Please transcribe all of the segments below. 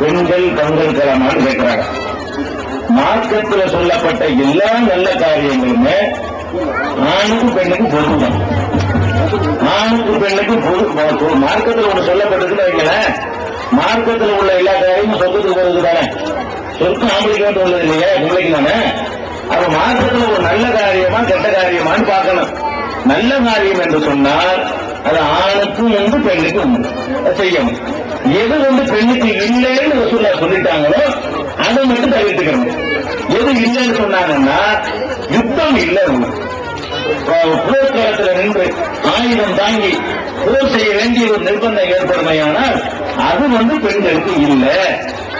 பெண்கள் பங்கெடுக்கலாமான்னு கேட்கிறாங்க. மார்க்கத்தில் சொல்லப்பட்ட எல்லா நல்ல காரியங்களுமே ஆணுக்கும் பெண்ணுக்கும் பொருந்தும். ஆணுக்கு பெண்ணுக்கு பொது மார்க்கத்தில் ஒன்று ஒண்ணு சொல்லப்பட்டிருக்குன்னு வைங்களேன். மார்க்கத்துல உள்ள எல்லா காரியமும் சொத்துக்கு வருது தானே. சொத்து ஆம்பளைக்கு வந்து உள்ளது இல்லையா? பிள்ளைக்கு தானே. அப்ப மார்க்கத்தில் ஒரு நல்ல காரியமா கெட்ட காரியமான்னு பார்க்கணும். நல்ல காரியம் என்று சொன்னால் அது ஆணுக்கும் உண்டு பெண்ணுக்கும் உண்டு. செய்யும் செய்யணும். எது வந்து பெண்ணுக்கு இல்லைன்னு ரசூல்லா சொல்லிட்டாங்களோ அதை மட்டும் தவிர்த்துக்கணும் எது இல்லைன்னு சொன்னாங்கன்னா யுத்தம் இல்லை. ஒண்ணு. நின்று ஆயுதம் தாங்கி போர் செய்ய வேண்டிய ஒரு நிர்பந்தம் ஏற்படுமையானால் அது வந்து பெண்களுக்கு இல்லை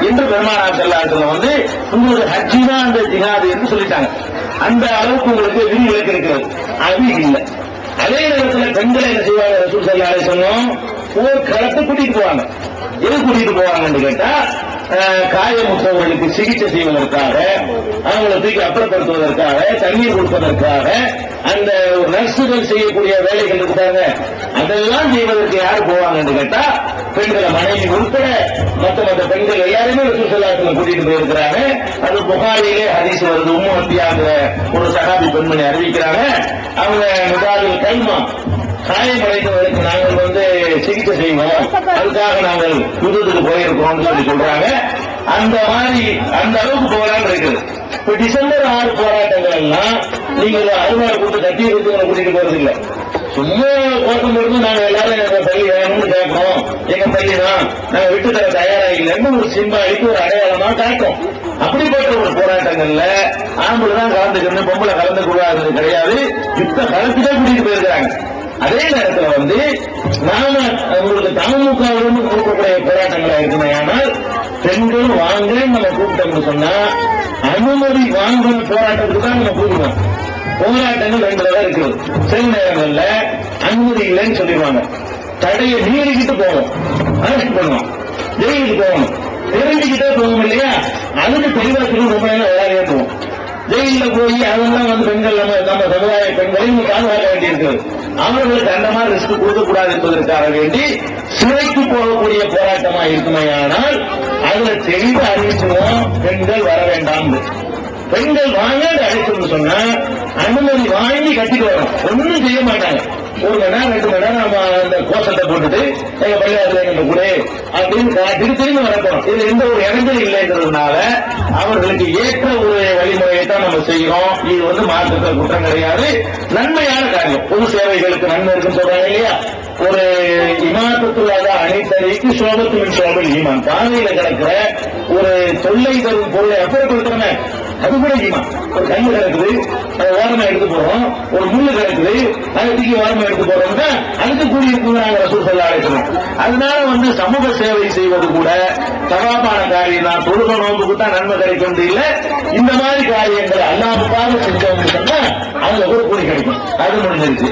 என்று பெருமானார் செல்லாத்துல வந்து உங்களுக்கு ஹஜ்ஜி தான் அந்த ஜிஹாது என்று சொல்லிட்டாங்க. அந்த அளவுக்கு உங்களுக்கு விதிவிலக்கு இருக்கிறது. அது இல்லை. அதே நேரத்தில் பெண்களை என்ன செய்வாங்க ரசூல் சல்லா சொன்னோம் போர் களத்தை கூட்டிட்டு போவாங்க. எது கூட்டிட்டு போவாங்கன்னு கேட்டா காயமுற்றவர்களுக்கு சிகிச்சை செய்வதற்காக அவங்களை தூக்கி அப்புறப்படுத்துவதற்காக தண்ணீர் கொடுப்பதற்காக அந்த நர்சுகள் செய்யக்கூடிய வேலைகள் இருக்காங்க. அதெல்லாம் செய்வதற்கு யார் போவாங்கன்னு கேட்டா பெண்களை மனைவி உட்பட மற்ற மற்ற பெண்கள் எல்லாருமே சுற்றுலாத்துல கூட்டிட்டு போயிருக்கிறாங்க. அது புகாரிலே ஹரிசு வருது. உம்மு அத்தியாங்கிற ஒரு சகாபி பெண்மணி அறிவிக்கிறாங்க. அவங்க முதாதில் கைமா காயமடைந்தவருக்கு நாங்கள் வந்து சிகிச்சை செய்வோம். அதுக்காக நாங்கள் யுத்தத்துக்கு போயிருக்கோம்னு சொல்லி சொல்றாங்க. அந்த மாதிரி அந்த அளவுக்கு போகலான்னு இருக்குது. இப்ப டிசம்பர் ஆறு போராட்டங்கள் எல்லாம் நீங்க ஒரு கூட்டு கட்டி வச்சு கூட்டிட்டு போறது இல்ல சும்மா கோட்டம் போட்டு நாங்க எல்லாரும் எங்க பள்ளி வேணும்னு கேட்கிறோம். எங்க பள்ளி தான் நாங்க விட்டு தர தயாரா இல்லைன்னு ஒரு சிம்பாலிக்கு ஒரு அடையாளமா காட்டும். அப்படிப்பட்ட ஒரு போராட்டங்கள்ல ஆம்பளை தான் கலந்துக்கணும் பொம்பளை கலந்து கூடாது கிடையாது. யுத்த களத்துக்கே கூட்டிட்டு போயிருக்கிறாங்க. அதே நேரத்துல வந்து நாம உங்களுக்கு தமுகவுடன் கூப்பிடக்கூடிய போராட்டங்களா இருக்குமே ஆனால் பெண்கள் வாங்க நம்ம கூப்பிட்டோம்னு சொன்னா அனுமதி வாங்கின போராட்டத்துக்கு தான் நம்ம கூப்பிடுவோம். போராட்டங்கள் ரெண்டு தான் இருக்குது. சில நேரங்கள்ல அனுமதி இல்லைன்னு சொல்லிடுவாங்க. தடையை மீறிக்கிட்டு போகணும். அரெஸ்ட் பண்ணுவோம். ஜெயிலுக்கு போகணும். தெரிஞ்சுக்கிட்டே போகும் இல்லையா? அதுக்கு தெளிவாக்கணும் ரொம்ப நேரம் வேலையே போவோம் போய் அதெல்லாம் வந்து பெண்கள் நம்ம நம்ம சமுதாய பெண்களையும் பாதுகாக்க வேண்டியிருக்கிறது. அவர்களுக்கு அந்த மாதிரி ரிஸ்க் கொடுக்கக்கூடாது என்பதற்காக வேண்டி சிறைக்கு போகக்கூடிய போராட்டமா இருக்குமையானால் அதுல தெளிவு அறிவிச்சுவோம் பெண்கள் வர வேண்டாம் பெண்கள் வாங்க அழைக்கணும்னு சொன்னா அனுமதி வாங்கி கட்டிட்டு வரோம் ஒண்ணும் செய்ய மாட்டாங்க. ஒரு மணி நேரம் ரெண்டு மணி நேரம் நம்ம அந்த கோஷத்தை போட்டுட்டு எங்க பள்ளியாத்துல எங்க கூட அப்படின்னு காட்டிட்டு திரும்பி வரப்போம் இதுல எந்த ஒரு இடங்கள் இல்லைங்கிறதுனால அவர்களுக்கு ஏற்ற ஒரு வழிமுறையை தான் நம்ம செய்யறோம். இது வந்து மார்க்கத்தில் குற்றம் கிடையாது. நன்மையான காரியம். பொது சேவைகளுக்கு நன்மை இருக்குன்னு சொல்றாங்க இல்லையா? ஒரு இமாத்தத்துள்ளாத அனைத்தறிக்கு சோபத்துமின் சோபல் ஈமான். பாதையில கிடக்கிற ஒரு தொல்லை தரும் பொருளை அப்புறப்படுத்துறமே அது கூட ஈமான் ஒரு கண்ணு கிடக்குது அதை ஓரமா எடுத்து போறோம். ஒரு முள்ளு கிடக்குது அதை தூக்கி ஓரமா எடுத்து போறோம். அதுக்கு கூடிய இருக்குங்கிறாங்க ரசூல் செல்ல அலிஸ்லாம் அதனால வந்து சமூக சேவை செய்வது கூட சவாபான காரியம் தான் தொழுக நோம்புக்கு தான் நன்மை கிடைக்கும் இல்ல. இந்த மாதிரி காரியங்களை அல்லாமுக்காக செஞ்சவங்க சொன்னா அதுல ஒரு கூலி கிடைக்கும். அது முடிஞ்சிருச்சு.